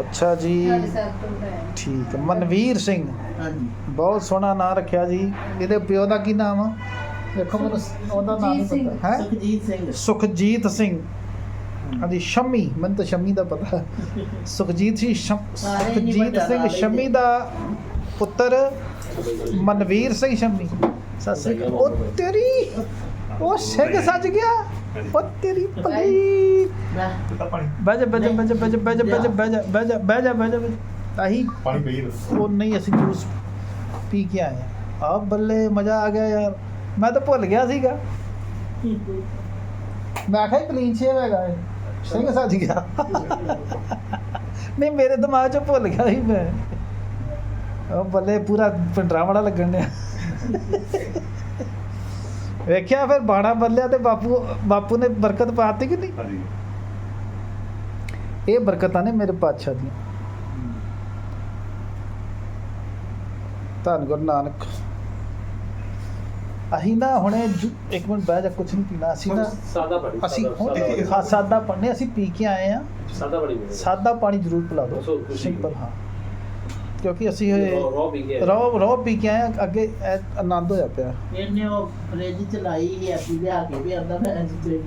ਅੱਛਾ ਜੀ। ਠੀਕ ਹੈ। ਮਨਵੀਰ ਸਿੰਘ। ਹਾਂਜੀ। ਬਹੁਤ ਸੋਹਣਾ ਨਾਮ ਰੱਖਿਆ ਜੀ। ਇਹਦੇ ਪਿਓ ਦਾ ਕੀ ਨਾਮ ਆ? ਦੇਖੋ ਮੈਨੂੰ ਉਹਦਾ ਨਾਮ ਨਹੀਂ ਪਤਾ। ਹੈ ਸੁਖਜੀਤ ਸਿੰਘ। ਸੁਖਜੀਤ ਸਿੰਘ। ਹਾਂਜੀ ਸ਼ਮੀ। ਮੈਨੂੰ ਤਾਂ ਸ਼ਮੀ ਦਾ ਪਤਾ। ਸੁਖਜੀਤ ਸੀ ਸੁਖਜੀਤ ਸਿੰਘ। ਸ਼ਮੀ ਦਾ ਪੁੱਤਰ ਮਨਵੀਰ ਸਿੰਘ ਸ਼ਮੀ। ਸਤਿ ਸ੍ਰੀ ਅਕਾਲ। ਉਹ ਤੇਰੀ ਉਹ ਸਿੰਘ ਸੱਜ ਗਿਆ? ਉਹ ਤੇਰੀ ਭਲੀ ਬਹਿ ਜਾ ਬਹਿ ਜਾ ਬਹਿ ਜਾ ਬਹਿ ਜਾ ਬਹਿ ਜਾ ਬਹਿ ਜਾ ਬਹਿ ਜਾ ਬਹਿ ਜਾ ਬਹਿ ਜਾ ਬਹਿ ਜਾ ਬਹਿ ਜਾ ਆਹੀ ਪਾਣੀ ਪਈ ਉਹ ਨਹੀਂ ਅਸੀਂ ਜੂਸ ਪੀ ਕੇ ਆਏ ਆ ਆ ਬੱਲੇ ਮਜ਼ਾ ਆ ਗਿਆ ਯਾਰ ਮੈਂ ਤਾਂ ਭੁੱਲ ਗਿਆ ਸੀਗਾ ਮੈਂ ਆਖਿਆ ਕਲੀਨ ਸ਼ੇਵ ਹੈਗਾ ਇਹ ਸਿੰਘ ਸੱਜ ਗਿਆ ਨਹੀਂ ਮੇਰੇ ਦਿਮਾਗ 'ਚ ਭੁੱਲ ਗਿਆ ਸੀ ਮੈਂ ਉਹ ਬੱਲੇ ਪੂਰਾ ਪਿੰਡਰਾ ਵਾਲਾ ਲੱਗਣ ਡਿਆ ਵੇਖਿਆ ਫਿਰ ਬਾਣਾ ਬੱਲਿਆ ਤੇ ਬਾਪੂ ਬਾਪੂ ਨੇ ਬਰਕਤ ਪਾਤੀ ਕਿ ਨਹੀਂ? ਹਾਂਜੀ। ਇਹ ਬਰਕਤਾਂ ਨੇ ਮੇਰੇ ਪਾਤਸ਼ਾਹ ਦੀਆਂ। ਧੰਨ ਗੁਰੂ ਨਾਨਕ। ਅਸੀਂ ਨਾ ਹੁਣੇ ਇੱਕ ਮਿੰਟ ਬਹਿ ਜਾ ਕੁਛ ਨਹੀਂ ਪੀਣਾ। ਅਸੀਂ ਨਾ ਸਾਦਾ ਬੜੀ ਅਸੀਂ ਸਾਦਾ- ਹੁਣ ਸਾਦਾ- ਹਾਂ, ਸਾਦਾ ਪੜਨੇ ਅਸੀਂ ਪੀ ਕੇ ਆਏ ਆ ਸਾਦਾ ਬੜੀ ਮਿਲੇਗਾ। ਸਾਦਾ ਪਾਣੀ ਜ਼ਰੂਰ ਪਿਲਾ ਦਿਓ। ਖੁਸ਼ੀ ਸਿੰਪਲ ਹਾਂ। ਕਿਉਂਕਿ ਅਸੀਂ ਰੋਬ ਵੀ ਗਿਆ ਰੋਬ ਰੋਬ ਵੀ ਗਿਆ ਅੱਗੇ ਆਨੰਦ ਹੋਇਆ ਪਿਆ। ਇਹਨੇ ਉਹ ਫ੍ਰਿਜ ਚਲਾਈ ਹੀ ਐਸੀ ਲਿਆ ਕੇ ਵੀ ਆਂਦਾ ਮੈਂ ਅੱਜ ਤੇ